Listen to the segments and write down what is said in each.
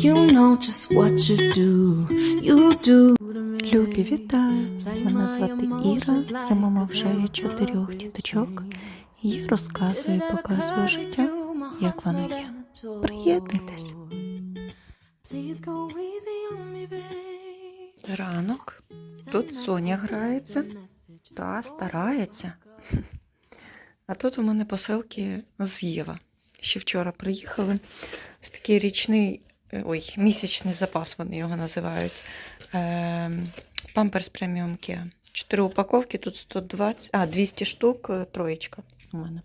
You know just what you do. You do. Любі, вітаю! Мене звати Іра, я мама вже чотирьох діточок. Я розказую і показую життя, як воно є. Приєднуйтесь. Ранок. Тут Соня грається та старається. А тут у мене посилки з Єва. Ще вчора приїхали. Ось такий річний, ой, місячний запас вони його називають. Памперс преміум Kia. Чотири упаковки, тут 120, а, 200 штук, е, троєчка у мене.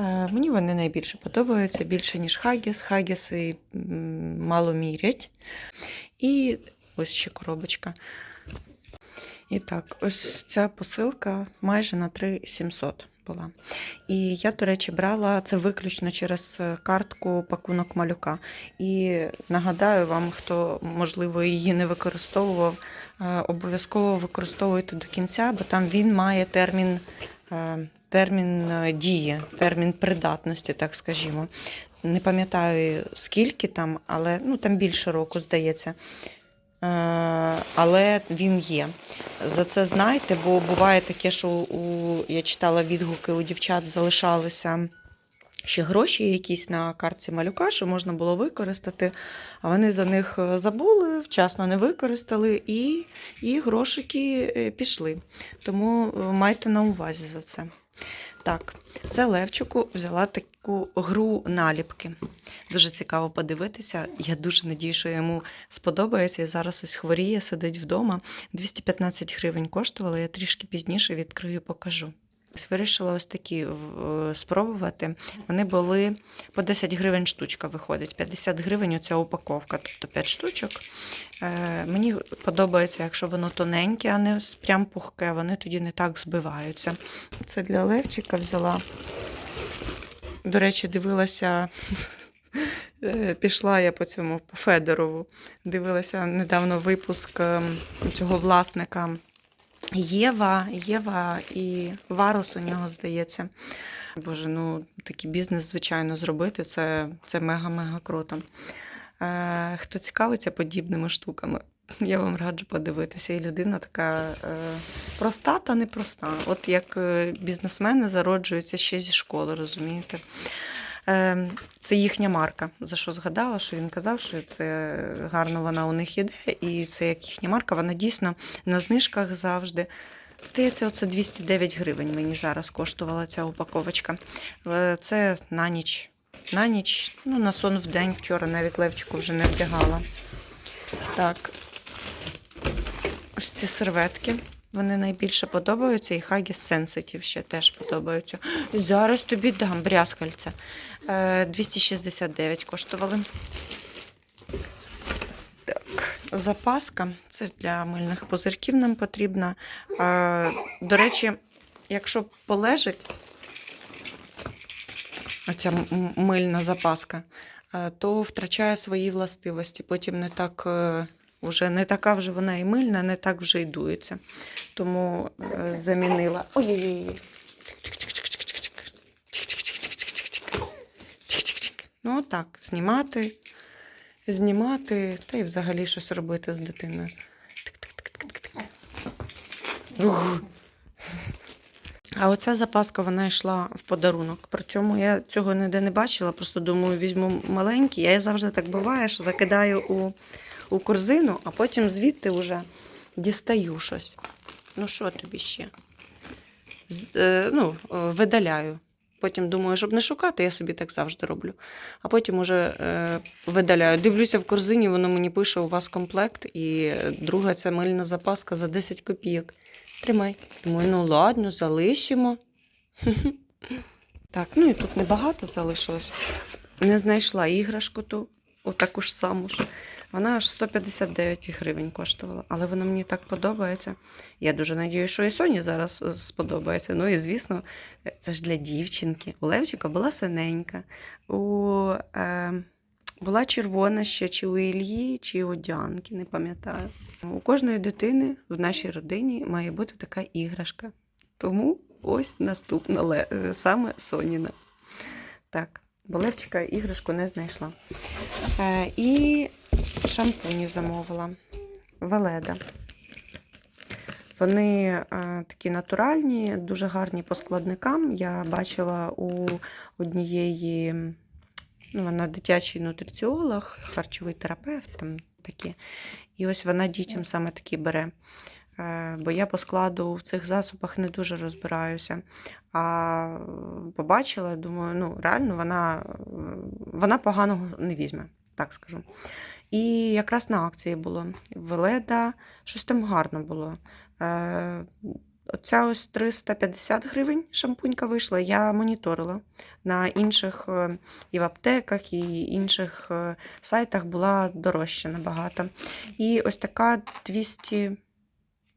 Е, Мені вони найбільше подобаються, більше, ніж Хагіс. Хагіси мало мірять. І ось ще коробочка. І так, ось ця посилка майже на 3700 була. І я, до речі, брала це виключно через е, картку пакунок малюка. І нагадаю вам, хто, можливо, її не використовував, е, обов'язково використовуйте до кінця, бо там він має термін, е, термін дії, термін придатності, так скажімо. Не пам'ятаю скільки там, але ну, там більше року, здається. Е, але він є. За це знайте, бо буває таке, що у, я читала відгуки, у дівчат залишалися ще гроші якісь на картці малюка, що можна було використати, а вони за них е, забули, вчасно не використали, і, і грошики е, пішли. Тому майте на увазі за це. Так, це Левчику взяла таку гру наліпки. Дуже цікаво подивитися. Я дуже надію, що йому сподобається. І зараз ось хворіє, сидить вдома. 215 гривень коштувала, я трішки пізніше відкрию, покажу. Ось вирішила ось такі е, спробувати. Вони були по 10 гривень штучка виходить. 50 гривень оця упаковка, тобто 5 штучок. Е, мені подобається, якщо воно тоненьке, а не прям пухке, вони тоді не так збиваються. Це для Левчика взяла. До речі, дивилася. е, Пішла я по цьому по Федорову. Дивилася недавно випуск ем, цього власника Єва, Єва і Варус у нього здається. Боже, ну такий бізнес, звичайно, зробити це, це мега-мега круто. Е, хто цікавиться подібними штуками, я вам раджу подивитися. І людина така е, проста та непроста. От як е, бізнесмени зароджуються ще зі школи, розумієте? Е, Це їхня марка. За що згадала, що він казав, що це гарно вона у них іде, і це як їхня марка, вона дійсно на знижках завжди. Здається, оце 209 гривень мені зараз коштувала ця упаковочка. Е, Це на ніч. На ніч, ну, на сон в день. Вчора навіть Левчику вже не вдягала. Так. Ось ці серветки. Вони найбільше подобаються, і Haggis Sensitive ще теж подобаються. Зараз тобі дам брязкальця. Е, 269 коштували. Так, запаска. Це для мильних пузирків нам потрібна. Е, до речі, якщо полежить оця мильна запаска, е, то втрачає свої властивості. Потім не так. Уже не така вже вона і мильна, не так вже й дується. Тому е, замінила. Ой-ой-ой. Ну так, знімати, знімати та й взагалі щось робити з дитиною. Ух. А оця запаска вона йшла в подарунок. Причому я цього ніде не бачила, просто думаю, візьму маленький. Я завжди так буває, що закидаю у, у корзину, а потім звідти вже дістаю щось. Ну, що тобі ще? З, е, ну, е, видаляю. Потім думаю, щоб не шукати, я собі так завжди роблю. А потім уже е, видаляю. Дивлюся в корзині, воно мені пише: у вас комплект, і друга ця мильна запаска за 10 копійок. Тримай. Думаю, ну ладно, залишимо. Так, ну і тут небагато залишилось. Не знайшла іграшку ту, отаку ж саму ж. Вона аж 159 гривень коштувала, але вона мені так подобається. Я дуже надію, що і Соні зараз е, сподобається. Ну і звісно, е, це ж для дівчинки. У Левчика була синенька, у, е, була червона ще чи у Ільї, чи у Діанки, не пам'ятаю. У кожної дитини в нашій родині має бути така іграшка. Тому ось наступна е, саме Соніна. Так, бо Левчика іграшку не знайшла. Е, і шампуні замовила. Веледа. Вони е, такі натуральні, дуже гарні по складникам. Я бачила у однієї, ну, вона дитячий нутриціолог, харчовий терапевт, там такі. І ось вона дітям саме такі бере. Е, Бо я по складу в цих засобах не дуже розбираюся. А побачила, думаю, ну реально вона, вона поганого не візьме, так скажу. І якраз на акції було. Веледа, щось там гарно було. Е, Оця ось 350 гривень шампунька вийшла. Я моніторила. На інших е, і в аптеках, і інших е, сайтах була дорожча набагато. І ось така 200,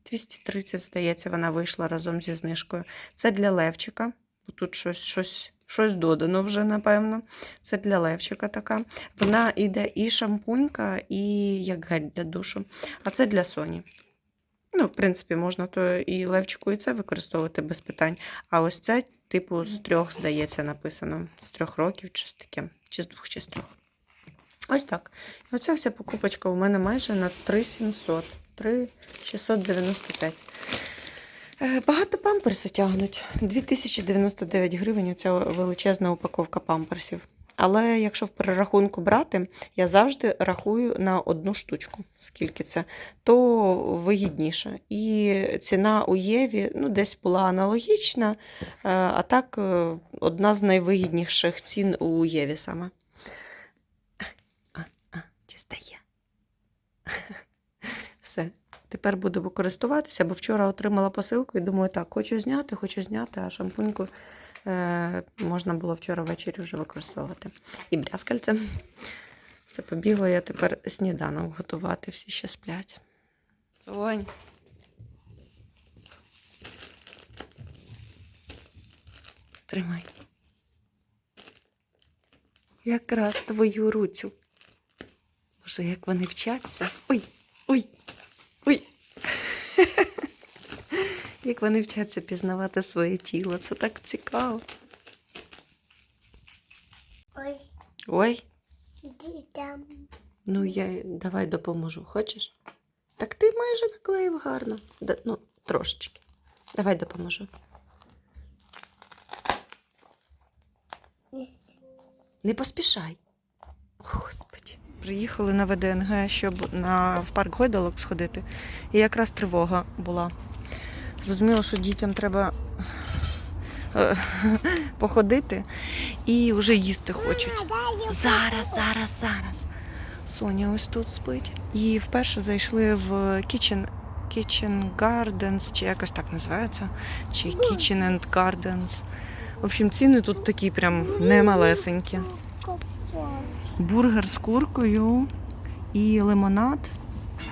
230, здається, вона вийшла разом зі знижкою. Це для Левчика. бо Тут щось, щось, щось додано вже, напевно. Це для Левчика така. Вона йде і шампунька, і як гель для душу. А це для Соні. Ну, в принципі, можна то і Левчику, і це використовувати без питань. А ось це, типу, з трьох, здається, написано. З трьох років, чи з таке, чи з двох, чи з трьох. Ось так. І оця вся покупочка у мене майже на 3700. 3695. Е, Багато памперси тягнуть. 2099 гривень оця величезна упаковка памперсів. Але якщо в перерахунку брати, я завжди рахую на одну штучку, скільки це, то вигідніше. І ціна у Єві ну, десь була аналогічна, е, а так е, одна з найвигідніших цін у Єві саме. А, а, дістає. Тепер буду користуватися, бо вчора отримала посилку і думаю, так, хочу зняти, хочу зняти, а шампуньку е, можна було вчора ввечері вже використовувати. І брязкальце. Все побігло, я тепер сніданок готувати, всі ще сплять. Сонь. Тримай. Якраз твою руцю. Боже, як вони вчаться. Ой, ой, ой. Як вони вчаться пізнавати своє тіло. Це так цікаво. Ой, Ой, іди там. ну я давай допоможу. Хочеш? Так ти майже наклеїв гарно. Да, ну, трошечки. Давай допоможу. Не поспішай. О, Господи. Приїхали на ВДНГ, щоб на, в парк гойдалок сходити. І якраз тривога була. Зрозуміло, що дітям треба е, походити і вже їсти хочуть. Зараз, зараз, зараз. Соня ось тут спить. І вперше зайшли в Kitchen, Kitchen Gardens, чи якось так називається, чи Kitchen and Gardens. В общем, ціни тут такі прям немалесенькі. Бургер з куркою і лимонад.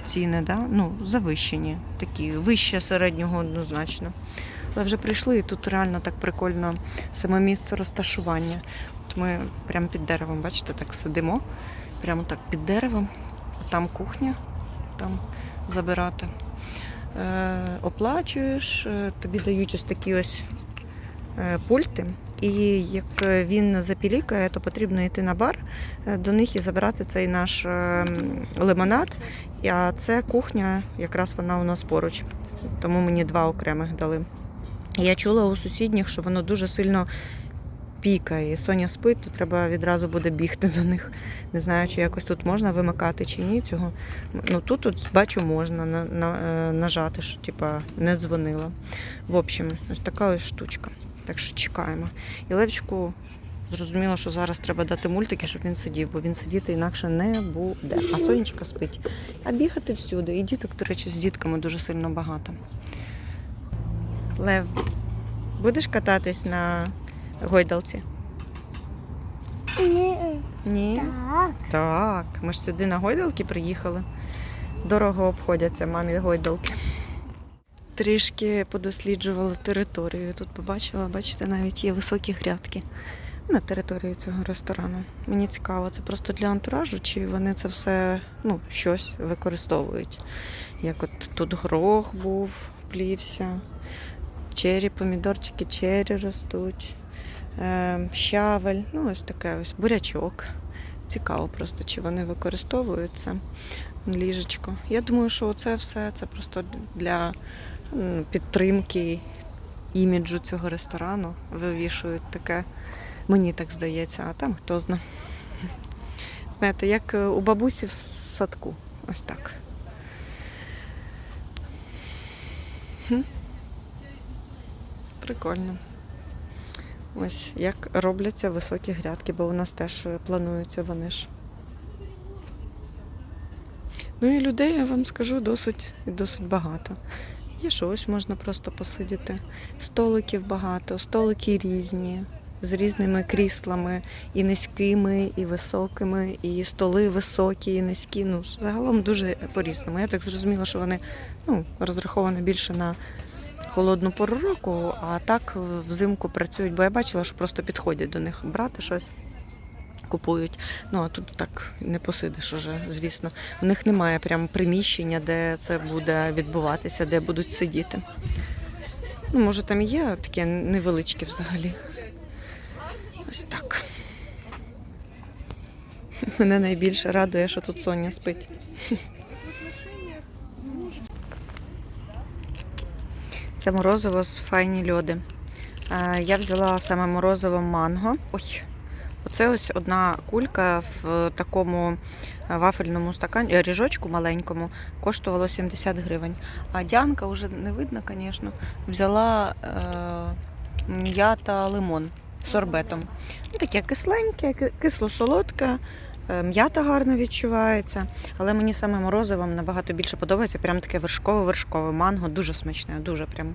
Ціни, да? ну, завищені, такі, вище середнього однозначно. Але вже прийшли, і тут реально так прикольно саме місце розташування. От ми прямо під деревом, бачите, так сидимо. Прямо так під деревом. Там кухня, там забирати. Е, оплачуєш, е, тобі дають ось такі ось е, пульти. І як він запілікає, то потрібно йти на бар е, до них і забирати цей наш е, лимонад. А це кухня, якраз вона у нас поруч. Тому мені два окремих дали. Я чула у сусідніх, що воно дуже сильно пікає. Соня спить, то треба відразу буде бігти до них. Не знаю, чи якось тут можна вимикати чи ні. Цього. Ну тут, тут бачу, можна на, на, е, нажати, що типа не дзвонила. В общем, ось така ось штучка. Так що чекаємо. І Левчику зрозуміло, що зараз треба дати мультики, щоб він сидів, бо він сидіти інакше не буде. А сонечка спить. А бігати всюди. І діток, до речі, з дітками дуже сильно багато. Лев, будеш кататись на гойдалці? Ні. Ні. Так. Так, ми ж сюди на гойдалки приїхали. Дорого обходяться мамі гойдалки. Трішки подосліджували територію. Тут побачила, бачите, навіть є високі грядки на території цього ресторану. Мені цікаво, це просто для антуражу, чи вони це все ну, щось використовують. Як от тут горох був, плівся, чері, помідорчики, чері ростуть, е, щавель, ну ось таке ось бурячок Цікаво просто, чи вони використовують це ліжечко. Я думаю, що це все це просто для підтримки іміджу цього ресторану. Вивішують таке. Мені так здається, а там хто зна. Знаєте, як е, у бабусі в садку. Ось так. Прикольно. Ось як робляться високі грядки, бо у нас теж е, плануються вони ж. Ну і людей, я вам скажу, досить досить багато. Є що ось можна просто посидіти. Столиків багато, столики різні, з різними кріслами, і низькими, і високими, і столи високі, і низькі. Ну, загалом дуже по-різному. Я так зрозуміла, що вони ну, розраховані більше на холодну пору року, а так е, взимку працюють, бо я бачила, що просто підходять до них брати щось. Купують. Ну а тут так не посидиш уже, звісно. У них немає прям приміщення, де це буде відбуватися, де будуть сидіти. Ну, може, там і є таке невеличке взагалі. Ось так. Мене найбільше радує, що тут Соня спить. Це морозиво з файні льоди. Е, Я взяла саме морозиво манго. Ой, оце ось одна кулька в такому е, вафельному стакані, е, ріжочку маленькому, коштувало 70 гривень. А Діанка вже не видно, звісно, взяла е, м'ята лимон сорбетом. Ну, таке кисленьке, кисло-солодке. е, М'ята гарно відчувається, але мені саме морозивом набагато більше подобається. Прям таке вершкове-вершкове манго, дуже смачне, дуже прям.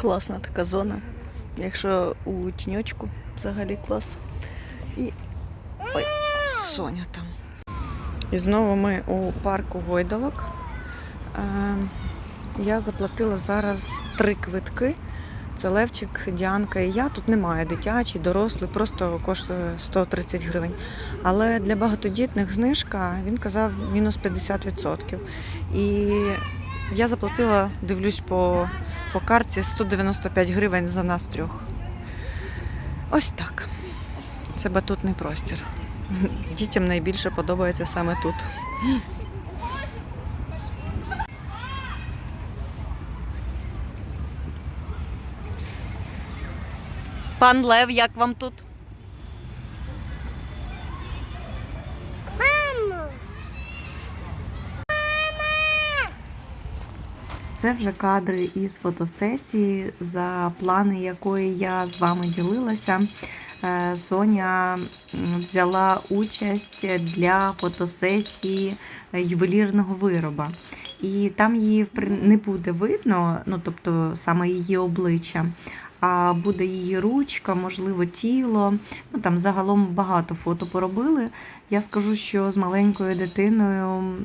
Класна така зона. Якщо у тіньочку взагалі клас. І. Ой, Соня там. І знову ми у парку гойдалок. Е, Я заплатила зараз три квитки. Це Левчик, Діанка і я. Тут немає дитячий, дорослий, просто коштує 130 гривень. Але для багатодітних знижка він казав мінус 50%. І я заплатила, дивлюсь по, по карті 195 гривень за нас трьох. Ось так. Це батутний простір. Дітям найбільше подобається саме тут. Пан Лев, як вам тут? Це вже кадри із фотосесії, за плани якої я з вами ділилася. Е, Соня взяла участь для фотосесії е, ювелірного вироба. І там її не буде видно, ну тобто саме її обличчя, а буде її ручка, можливо, тіло. Ну там загалом багато фото поробили. Я скажу, що з маленькою дитиною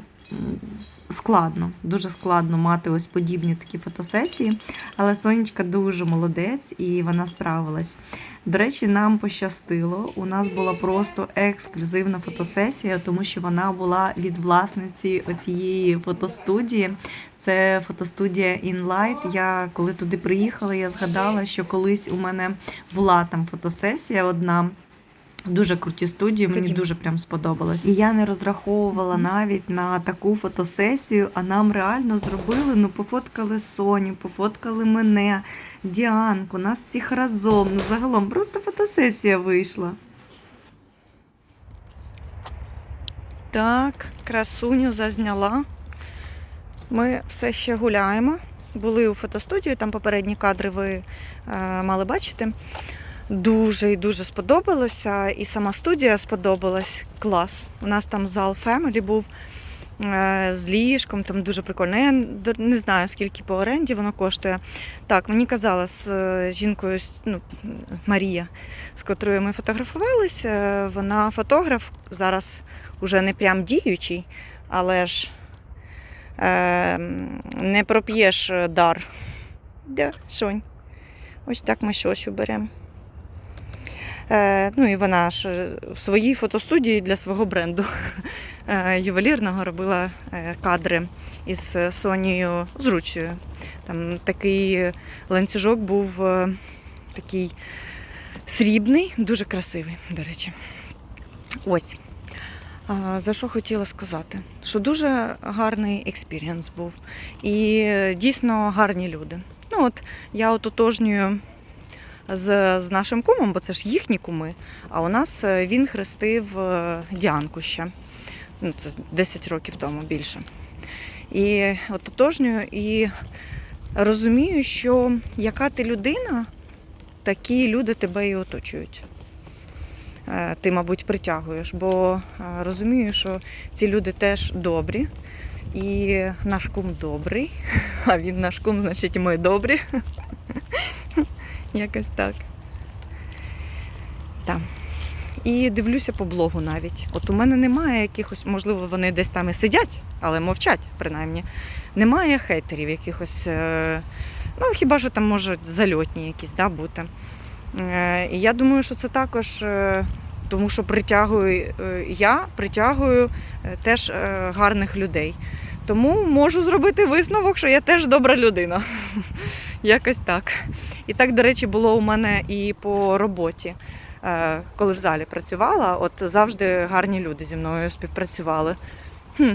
складно, дуже складно мати ось подібні такі фотосесії. Але Сонечка дуже молодець і вона справилась. До речі, нам пощастило. У нас була просто ексклюзивна фотосесія, тому що вона була від власниці цієї фотостудії. Це фотостудія InLight. Я коли туди приїхала, я згадала, що колись у мене була там фотосесія одна. Дуже круті студії, мені Ходімо. дуже прям сподобалось. І я не розраховувала навіть на таку фотосесію, а нам реально зробили. Ну, пофоткали Соню, пофоткали мене, Діанку, нас всіх разом. Ну, загалом просто фотосесія вийшла. Так, красуню зазняла. Ми все ще гуляємо. Були у фотостудії, там попередні кадри ви е, мали бачити. Дуже і дуже сподобалося. І сама студія сподобалась. Клас. У нас там зал Family був е, з ліжком, там дуже прикольно. Я не знаю, скільки по оренді воно коштує. Так, мені казала з е, жінкою, ну, Марія, з котрою ми фотографувалися. Вона фотограф зараз уже не прям діючий, але ж е, не проп'єш дар. Де, Сонь? Ось так ми щось беремо. Е, ну і вона ж в своїй фотостудії для свого бренду е, ювелірного робила е, кадри із Сонією з. Там такий ланцюжок був е, такий срібний, дуже красивий, до речі. Ось. За що хотіла сказати? Що дуже гарний експірієнс був. І е, дійсно гарні люди. Ну от я от отожнюю з, з нашим кумом, бо це ж їхні куми. А у нас е, він хрестив е, Діанку ще. Ну, це 10 років тому більше. І от отожнюю і розумію, що яка ти людина, такі люди тебе і оточують. Е, Ти, мабуть, притягуєш, бо розумію, що ці люди теж добрі. І наш кум добрий, а він наш кум, значить, ми добрі. Якось так. Так. І дивлюся по блогу навіть. От у мене немає якихось, можливо, вони десь там і сидять, але мовчать, принаймні. Немає хейтерів якихось. е, Ну, хіба що там можуть зальотні якісь да, бути. Е, І я думаю, що це також е, тому, що притягую я притягую теж гарних людей. Тому можу зробити висновок, що я теж добра людина. Якось так. І так, до речі, було у мене і по роботі. Е, Коли в залі працювала, от завжди гарні люди зі мною співпрацювали. Хм.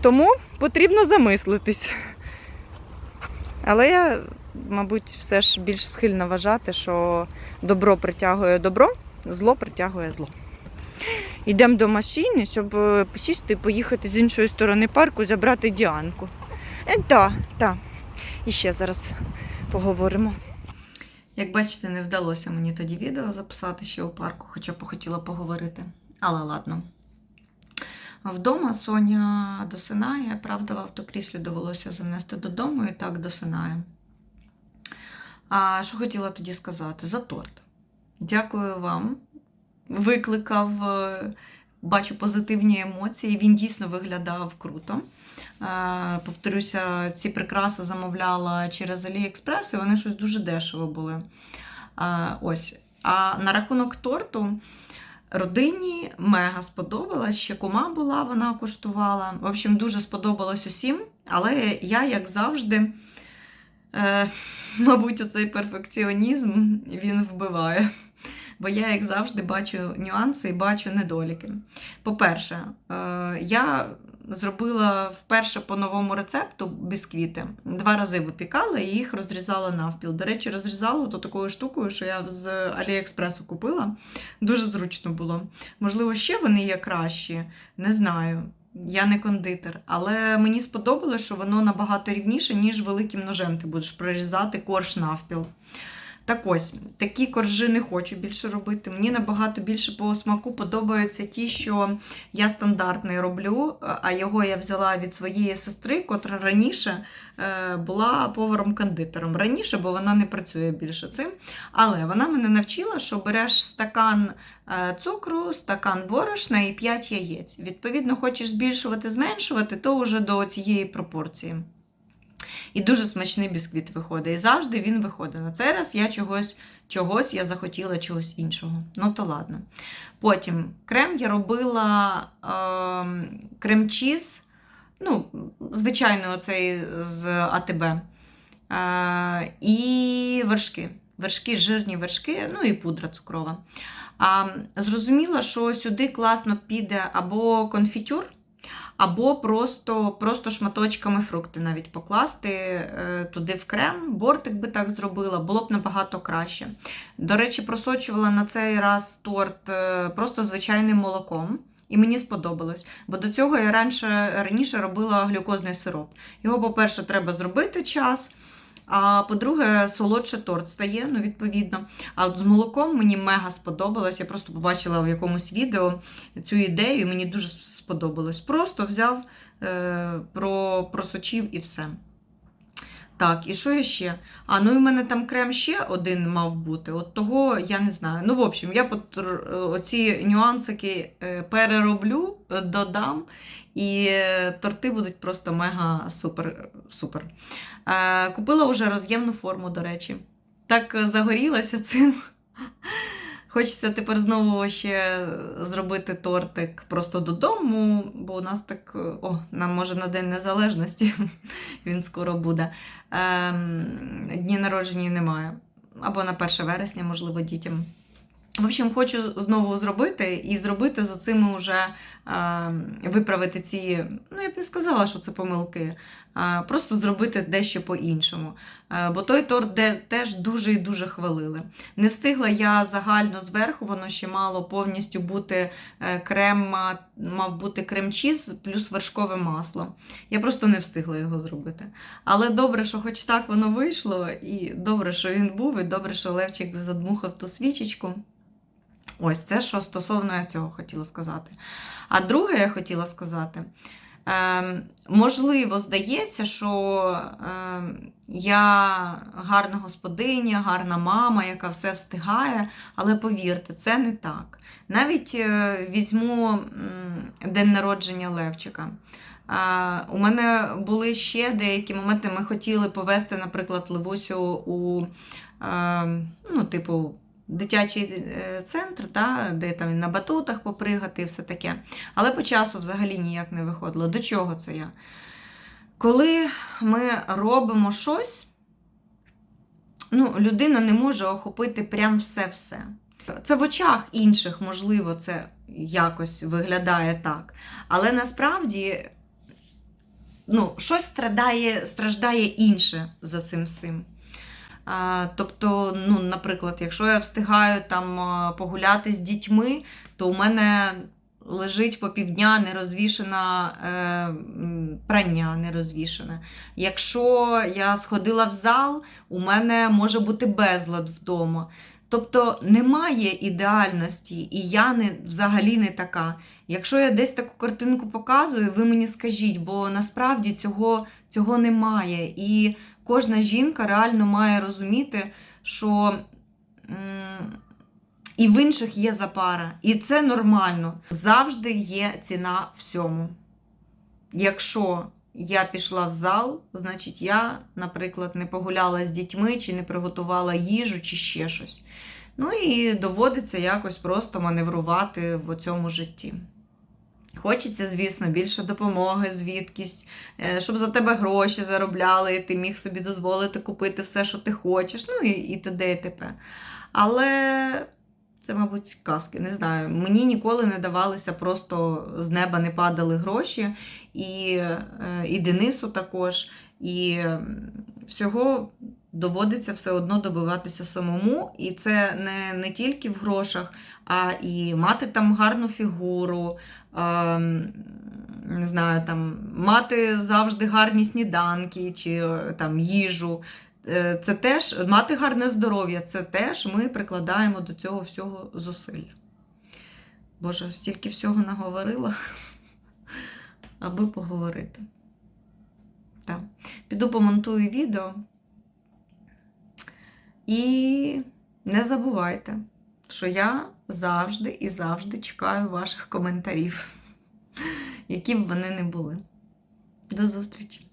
Тому потрібно замислитись. Але я, мабуть, все ж більш схильна вважати, що добро притягує добро, зло притягує зло. Йдемо до машини, щоб е, посісти і поїхати з іншої сторони парку, забрати Діанку. Е, Так, так. І ще зараз поговоримо. Як бачите, не вдалося мені тоді відео записати ще у парку, хоча б хотіла поговорити. Але ладно. Вдома Соня досинає, правда, в автокріслі довелося занести додому і так досинає. А що хотіла тоді сказати? За торт. Дякую вам. Викликав, е, бачу позитивні емоції. Він дійсно виглядав круто. Е, Повторюся, ці прикраси замовляла через AliExpress, і вони щось дуже дешево були. Е, Ось. А на рахунок торту. Родині мега сподобалась, ще кума була, вона коштувала. В общем, дуже сподобалось усім. Але я, як завжди, е, мабуть, оцей перфекціонізм він вбиває. Бо я, як завжди, бачу нюанси і бачу недоліки. По-перше, я зробила вперше по новому рецепту бісквіти. Два рази випікала і їх розрізала навпіл. До речі, розрізала то такою штукою, що я з Аліекспресу купила. Дуже зручно було. Можливо, ще вони є кращі, не знаю. Я не кондитер, але мені сподобалось, що воно набагато рівніше, ніж великим ножем ти будеш прорізати корж навпіл. Так ось, такі коржі не хочу більше робити. Мені набагато більше по смаку подобаються ті, що я стандартний роблю, а його я взяла від своєї сестри, котра раніше е, була поваром-кондитером. Раніше, бо вона не працює більше цим. Але вона мене навчила, що береш стакан е, цукру, стакан борошна і 5 яєць. Відповідно, хочеш збільшувати, зменшувати, то вже до цієї пропорції. І дуже смачний бісквіт виходить. І завжди він виходить. На цей раз я чогось, чогось я захотіла чогось іншого. Ну то ладно. Потім крем я робила е, крем-чіз, ну, звичайно, оцей з АТБ. Е, і вершки. Вершки, жирні вершки, ну і пудра цукрова. А, зрозуміла, що сюди класно піде або конфітюр, або просто просто шматочками фрукти навіть покласти е, туди в крем, бортик би так зробила, було б набагато краще. До речі, просочувала на цей раз торт е, просто звичайним молоком. І мені сподобалось, бо до цього я раніше, раніше робила глюкозний сироп. Його, по-перше, треба зробити час. А по-друге, солодше торт стає, ну, відповідно. А от з молоком мені мега сподобалось. Я просто побачила в якомусь відео цю ідею, мені дуже сподобалось. Просто взяв, е, про, просочив і все. Так, і що я ще? А, ну і в мене там крем ще один мав бути. От того я не знаю. Ну, в общем, я потр- оці нюансики е, перероблю, е, додам, і е, торти будуть просто мега супер. супер. Е, Купила вже роз'ємну форму, до речі. Так е, загорілася цим. Хочеться тепер знову ще зробити тортик просто додому, бо у нас так, о, нам може на День Незалежності він скоро буде. Ем, дні народження немає. або на 1 вересня, можливо, дітям. В общем, хочу знову зробити і зробити з оцими вже е, виправити ці, ну я б не сказала, що це помилки, просто зробити дещо по-іншому. Бо той торт теж дуже і дуже хвалили. Не встигла я загально зверху, воно ще мало повністю бути е, крем, мав бути крем-чіз плюс вершкове масло. Я просто не встигла його зробити. Але добре, що хоч так воно вийшло, і добре, що він був, і добре, що Левчик задмухав ту свічечку. Ось це, що стосовно я цього хотіла сказати. А друге, я хотіла сказати, можливо, здається, що е, я гарна господиня, гарна мама, яка все встигає, але повірте, це не так. Навіть е, візьму день народження Левчика. У мене були ще деякі моменти. Ми хотіли повести, наприклад, Левусю у е, ну, типу, дитячий е, центр, да, де там на батутах попригати і все таке. Але по часу взагалі ніяк не виходило. До чого це я? Коли ми робимо щось, ну, людина не може охопити прям все-все. Це в очах інших, можливо, це якось виглядає так. Але насправді ну, щось страдає, страждає інше за цим всім. Тобто, ну, наприклад, якщо я встигаю там погуляти з дітьми, то у мене лежить по півдня нерозвішена е, прання нерозвішене. Якщо я сходила в зал, у мене може бути безлад вдома. Тобто немає ідеальності, і я не, взагалі не така. Якщо я десь таку картинку показую, ви мені скажіть, бо насправді цього, цього немає. І кожна жінка реально має розуміти, що і в інших є запара. І це нормально. Завжди є ціна всьому. Якщо я пішла в зал, значить я, наприклад, не погуляла з дітьми, чи не приготувала їжу, чи ще щось. Ну і доводиться якось просто маневрувати в цьому житті. Хочеться, звісно, більше допомоги, звідкись, е, щоб за тебе гроші заробляли, і ти міг собі дозволити купити все, що ти хочеш, ну і, і т.д. і т.п. Але це, мабуть, казки, не знаю. Мені ніколи не давалися просто з неба не падали гроші, і, е, і Денису також. І всього доводиться все одно добиватися самому. І це не, не тільки в грошах, а і мати там гарну фігуру. Ем, Не знаю, там мати завжди гарні сніданки чи е, там їжу. Е, Це теж мати гарне здоров'я, це теж ми прикладаємо до цього всього зусиль. Боже, стільки всього наговорила, аби поговорити. Так. Піду помонтую відео. І не забувайте, що я завжди і завжди чекаю ваших коментарів, які б вони не були. До зустрічі!